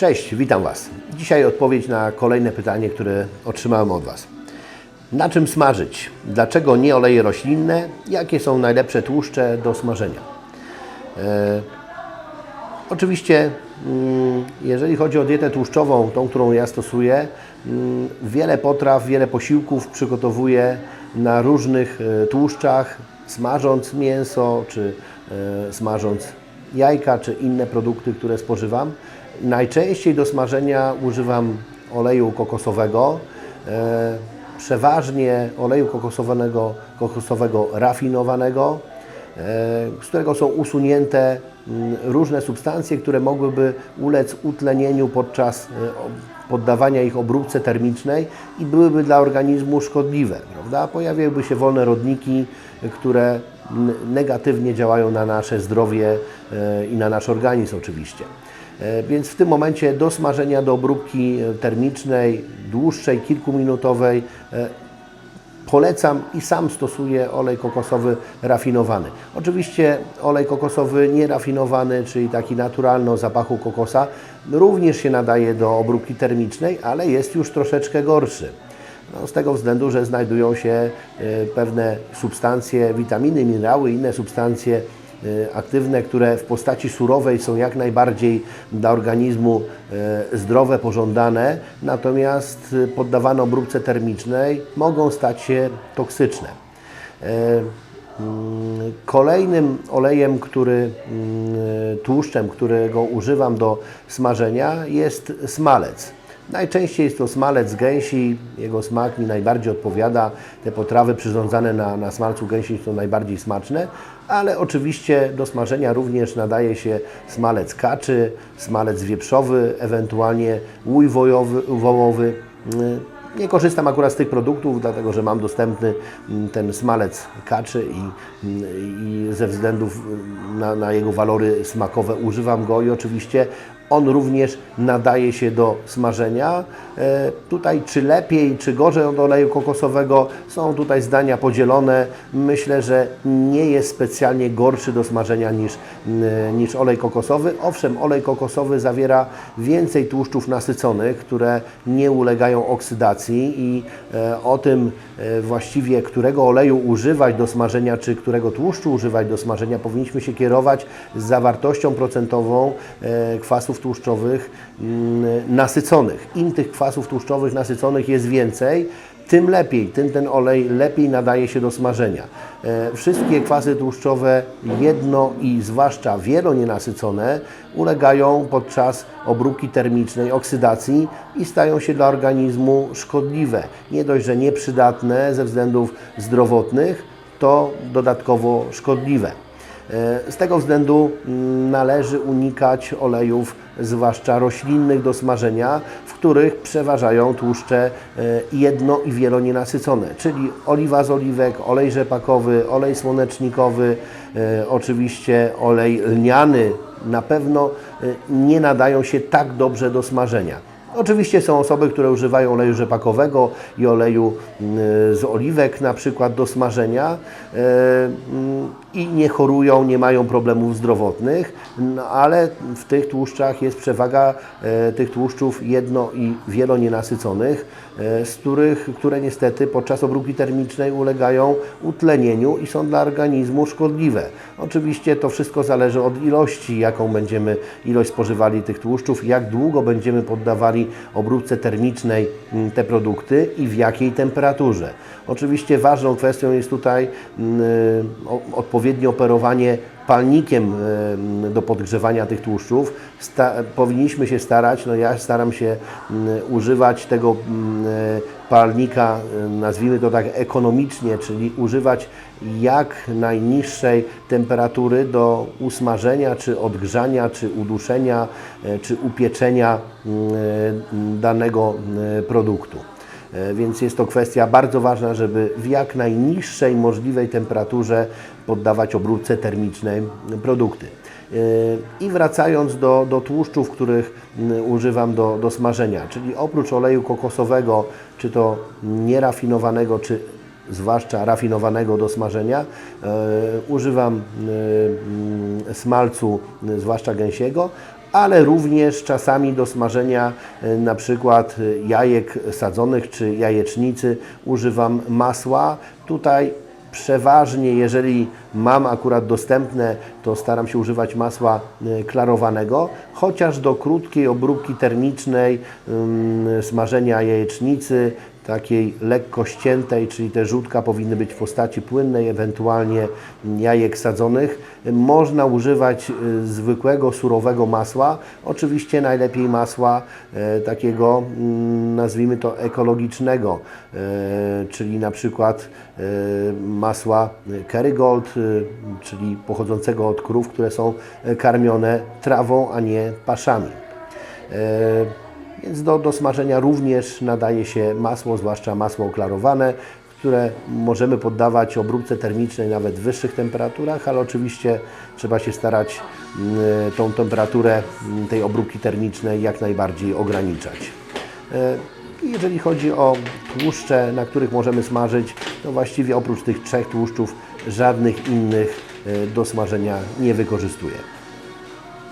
Cześć, witam Was. Dzisiaj odpowiedź na kolejne pytanie, które otrzymałem od Was. Na czym smażyć? Dlaczego nie oleje roślinne? Jakie są najlepsze tłuszcze do smażenia? E, oczywiście, mm, jeżeli chodzi o dietę tłuszczową, tą, którą ja stosuję, mm, wiele potraw, wiele posiłków przygotowuję na różnych e, tłuszczach, smażąc mięso, czy e, smażąc jajka, czy inne produkty, które spożywam. Najczęściej do smażenia używam oleju kokosowego, e, przeważnie oleju kokosowego, kokosowego rafinowanego, e, z którego są usunięte mm, różne substancje, które mogłyby ulec utlenieniu podczas e, poddawania ich obróbce termicznej i byłyby dla organizmu szkodliwe. Prawda? Pojawiałyby się wolne rodniki, które n- negatywnie działają na nasze zdrowie i na nasz organizm oczywiście. E, Więc w tym momencie do smażenia do obróbki e, termicznej, dłuższej, kilkuminutowej, e, polecam i sam stosuję olej kokosowy rafinowany. Oczywiście olej kokosowy nierafinowany, czyli taki naturalny o zapachu kokosa, również się nadaje do obróbki termicznej, ale jest już troszeczkę gorszy. No, z tego względu, że znajdują się pewne substancje, witaminy, minerały, inne substancje aktywne, które w postaci surowej są jak najbardziej dla organizmu e, zdrowe, pożądane, natomiast e, poddawane obróbce termicznej mogą stać się toksyczne. Mm, Kolejnym olejem, który, mm, tłuszczem, którego używam do smażenia jest smalec. Najczęściej jest to smalec gęsi, jego smak mi najbardziej odpowiada. Te potrawy przyrządzane na, na smalcu gęsi są najbardziej smaczne, ale oczywiście do smażenia również nadaje się smalec kaczy, smalec wieprzowy, ewentualnie łój wojowy, wołowy. Mm, Nie korzystam akurat z tych produktów, dlatego że mam dostępny mm, ten smalec kaczy i, mm, i ze względów na, na jego walory smakowe używam go i oczywiście on również nadaje się do smażenia. E, tutaj czy lepiej, czy gorzej od oleju kokosowego, są tutaj zdania podzielone. Myślę, że nie jest specjalnie gorszy do smażenia niż, mm, niż olej kokosowy. Owszem, olej kokosowy zawiera więcej tłuszczów nasyconych, które nie ulegają oksydacji i e, o tym e, właściwie, którego oleju używać do smażenia, czy którego tłuszczu używać do smażenia, powinniśmy się kierować z zawartością procentową e, tłuszczowych mm, nasyconych. Im tych kwasów tłuszczowych nasyconych jest więcej, tym lepiej, tym ten olej lepiej nadaje się do smażenia. E, Wszystkie kwasy tłuszczowe jedno i zwłaszcza wielonienasycone ulegają podczas obróbki termicznej, oksydacji i stają się dla organizmu szkodliwe. Nie dość, że nieprzydatne ze względów zdrowotnych, to dodatkowo szkodliwe. E, Z tego względu mm, należy unikać olejów, zwłaszcza roślinnych do smażenia, w których przeważają tłuszcze e, jedno i wielonienasycone, czyli oliwa z oliwek, olej rzepakowy, olej słonecznikowy, e, oczywiście olej lniany na pewno nie nadają się tak dobrze do smażenia. Oczywiście są osoby, które używają oleju rzepakowego i oleju mm, z oliwek na przykład do smażenia e, mm, i nie chorują, nie mają problemów zdrowotnych, no, ale w tych tłuszczach jest przewaga e, tych tłuszczów jedno i wielonienasyconych, e, z których, które niestety podczas obróbki termicznej ulegają utlenieniu i są dla organizmu szkodliwe. Oczywiście to wszystko zależy od ilości, jaką będziemy ilość spożywali tych tłuszczów, jak długo będziemy poddawali obróbce termicznej mm, te produkty i w jakiej temperaturze. Oczywiście ważną kwestią jest tutaj mm, odpowiednie operowanie palnikiem em, do podgrzewania tych tłuszczów. Sta powinniśmy się starać, no ja staram się używać tego palnika, nazwijmy to tak ekonomicznie, czyli używać jak najniższej temperatury do usmażenia, czy odgrzania, czy uduszenia, e, czy upieczenia danego produktu. E, Więc jest to kwestia bardzo ważna, żeby w jak najniższej możliwej temperaturze poddawać obróbce termicznej produkty. E, I wracając do, do tłuszczów, których używam do, do smażenia, czyli oprócz oleju kokosowego, czy to nierafinowanego, czy zwłaszcza rafinowanego do smażenia, e, używam e, smalcu, zwłaszcza gęsiego ale również czasami do smażenia na przykład jajek sadzonych czy jajecznicy używam masła. Tutaj przeważnie, jeżeli mam akurat dostępne, to staram się używać masła e, klarowanego, chociaż do krótkiej obróbki termicznej smażenia jajecznicy, takiej lekko ściętej, czyli te żółtka powinny być w postaci płynnej, ewentualnie jajek sadzonych. Można używać y, zwykłego, surowego masła. Oczywiście najlepiej masła e, takiego, mm, nazwijmy to ekologicznego, e, czyli na przykład e, masła Kerrygold, y, czyli pochodzącego od krów, które są karmione trawą, a nie paszami. E, Więc do, do smażenia również nadaje się masło, zwłaszcza masło oklarowane, które możemy poddawać obróbce termicznej nawet w wyższych temperaturach, ale oczywiście trzeba się starać mm, tą temperaturę mm, tej obróbki termicznej jak najbardziej ograniczać. E, Jeżeli chodzi o tłuszcze, na których możemy smażyć, to właściwie oprócz tych trzech tłuszczów żadnych innych e, do smażenia nie wykorzystuję.